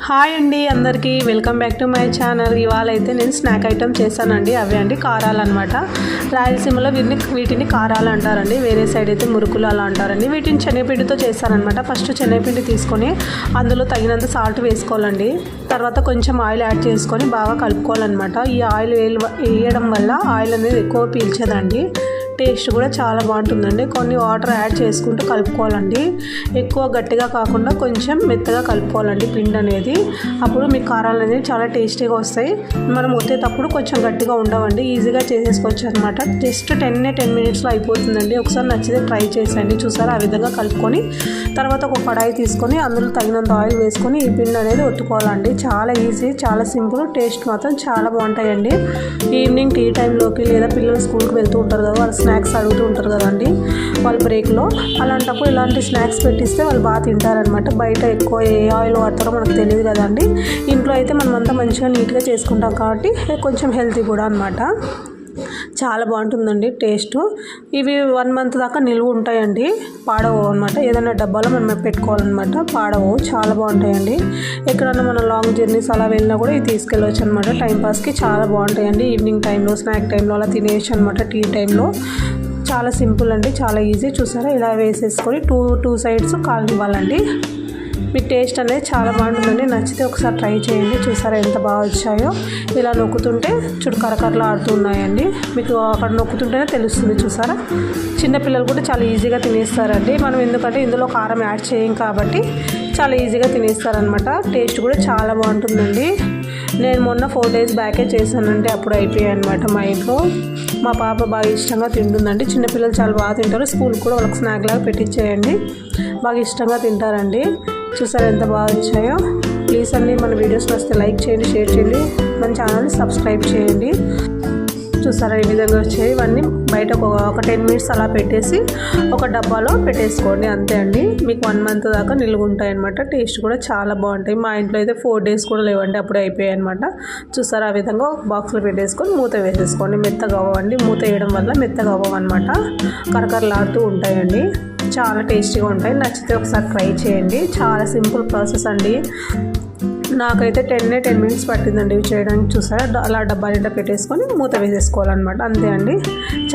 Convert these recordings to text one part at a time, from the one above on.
Hi అండి అందరికీ welcome back to my channel. ఇవాళ అయితే నేను స్నాక్ ఐటమ్ చేశానండి అవే అండి కారాలు అనమాట రాయలసీమలో వీటిని వీటిని కారాలు అంటారండి వేరే సైడ్ అయితే మురుకులు అలా అంటారండి. వీటిని శనగపిండితో చేస్తారనమాట ఫస్ట్ శనగపిండి తీసుకొని అందులో తగినంత సాల్ట్ వేసుకోవాలండి. తర్వాత కొంచెం ఆయిల్ యాడ్ చేసుకొని బాగా కలుపుకోవాలన్నమాట. ఈ ఆయిల్ వేయడం వల్ల ఆయిల్ అనేది ఎక్కువ పీల్చదండి. టేస్ట్ కూడా చాలా బాగుంటుందండి. కొన్ని వాటర్ యాడ్ చేసుకుంటూ కలుపుకోవాలండి. ఎక్కువ గట్టిగా కాకుండా కొంచెం మెత్తగా కలుపుకోవాలండి పిండి అనేది. అప్పుడు మీ కారాలు అనేది చాలా టేస్టీగా వస్తాయి. మనం ఒత్తేటప్పుడు కొంచెం గట్టిగా ఉండవండి. ఈజీగా చేసేసుకోవచ్చు అనమాట జస్ట్ టెన్ టెన్ మినిట్స్లో అయిపోతుందండి. ఒకసారి నచ్చితే ట్రై చేసేయండి. చూసారా? ఆ విధంగా కలుపుకొని తర్వాత ఒక కడాయి తీసుకొని అందులో తగినంత ఆయిల్ వేసుకొని ఈ పిండి అనేది ఒత్తుకోవాలండి. చాలా ఈజీ చాలా సింపుల్. టేస్ట్ మాత్రం చాలా బాగుంటాయండి. ఈవినింగ్ టీ టైంలోకి లేదా పిల్లలు స్కూల్కి వెళ్తూ ఉంటారు కదా వాళ్ళు స్నాక్స్ అడుగుతూ ఉంటారు కదండి వాళ్ళ బ్రేక్లో. అలాంటప్పుడు ఇలాంటి స్నాక్స్ పెట్టిస్తే వాళ్ళు బాగా తింటారనమాట బయట ఎక్కువ ఏ ఆయిల్ వాడతారో మనకు తెలియదు కదండి. ఇంట్లో అయితే మనమంతా మంచిగా నీట్గా చేసుకుంటాం కాబట్టి కొంచెం హెల్తీ కూడా అనమాట చాలా బాగుంటుందండి టేస్ట్. ఇవి వన్ మంత్ దాకా నిలువ ఉంటాయండి. పాడవు అనమాట ఏదైనా డబ్బాలో మనం పెట్టుకోవాలన్నమాట. పాడవు. చాలా బాగుంటాయండి. ఎక్కడన్నా మనం లాంగ్ జర్నీస్ అలా వెళ్ళినా కూడా ఇవి తీసుకెళ్ళవచ్చు అనమాట టైంపాస్కి చాలా బాగుంటాయండి. ఈవినింగ్ టైంలో స్నాక్ టైంలో అలా తినేయచ్చు అనమాట టీ టైంలో చాలా సింపుల్ అండి. చాలా ఈజీ చూసారా? ఇలా వేసేసుకొని టూ టూ సైడ్స్ కాలనివ్వాలండి మీకు టేస్ట్ అనేది చాలా బాగుంటుందండి. నచ్చితే ఒకసారి ట్రై చేయండి. చూసారా ఎంత బాగా వచ్చాయో. ఇలా నొక్కుతుంటే చుడు కరకరలు ఆడుతున్నాయండి మీకు అక్కడ నొక్కుతుంటేనే తెలుస్తుంది చూసారా. చిన్నపిల్లలు కూడా చాలా ఈజీగా తినేస్తారండి. మనం ఎందుకంటే ఇందులో కారం యాడ్ చేయం కాబట్టి చాలా ఈజీగా తినేస్తారనమాట టేస్ట్ కూడా చాలా బాగుంటుందండి. నేను మొన్న ఫోర్ డేస్ బ్యాకే చేశానంటే అప్పుడు అయిపోయాయి అనమాట మా ఇంట్లో. మా పాప బాగా ఇష్టంగా తింటుందండి. చిన్నపిల్లలు చాలా బాగా తింటారు. స్కూల్ కూడా వాళ్ళకి స్నాక్ లాగా పెట్టించేయండి బాగా ఇష్టంగా తింటారండి. చూసారు ఎంత బాగా వచ్చాయో? ప్లీజ్ అండి మన వీడియోస్ వస్తే లైక్ చేయండి షేర్ చేయండి. మన ఛానల్ని సబ్స్క్రైబ్ చేయండి. చూసారా ఈ విధంగా వచ్చాయి. ఇవన్నీ బయట ఒక ఒక టెన్ మినిట్స్ అలా పెట్టేసి ఒక డబ్బాలో పెట్టేసుకోండి. అంతే అండి. మీకు వన్ మంత్ దాకా నిలువ ఉంటాయి అనమాట టేస్ట్ కూడా చాలా బాగుంటాయి. మా ఇంట్లో అయితే ఫోర్ డేస్ కూడా లేవండి. అప్పుడే అయిపోయాయి అనమాట చూసారా ఆ విధంగా ఒక బాక్స్లో పెట్టేసుకొని మూత వేసేసుకోండి. మెత్తగా అవ్వండి. మూత వేయడం వల్ల మెత్తగా అవ్వమన్నమాట కరకరలాడుతూ ఉంటాయండి. చాలా టేస్టీగా ఉంటాయి. నచ్చితే ఒకసారి ట్రై చేయండి. చాలా సింపుల్ ప్రాసెస్ అండి. నాకైతే టెన్ టెన్ మినిట్స్ పట్టిందండి ఇవి చేయడానికి. చూసారా? అలా డబ్బా నిండా పెట్టేసుకొని మూత వేసేసుకోవాలన్నమాట. అంతే అండి.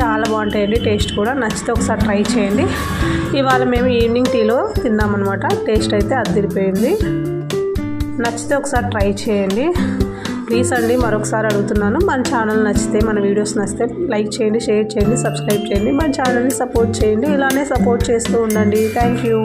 చాలా బాగుంటాయండి టేస్ట్ కూడా. నచ్చితే ఒకసారి ట్రై చేయండి. ఇవాళ మేము ఈవినింగ్ టీలో తిన్నామన్నమాట. టేస్ట్ అయితే అదిరిపోయింది. నచ్చితే ఒకసారి ట్రై చేయండి. ప్లీజ్ అండి మరొకసారి అడుగుతున్నాను. మన ఛానల్ నచ్చితే మన వీడియోస్ నచ్చితే లైక్ చేయండి షేర్ చేయండి సబ్స్క్రైబ్ చేయండి. మన ఛానల్ని సపోర్ట్ చేయండి. ఇలానే సపోర్ట్ చేస్తూ ఉండండి. Thank you.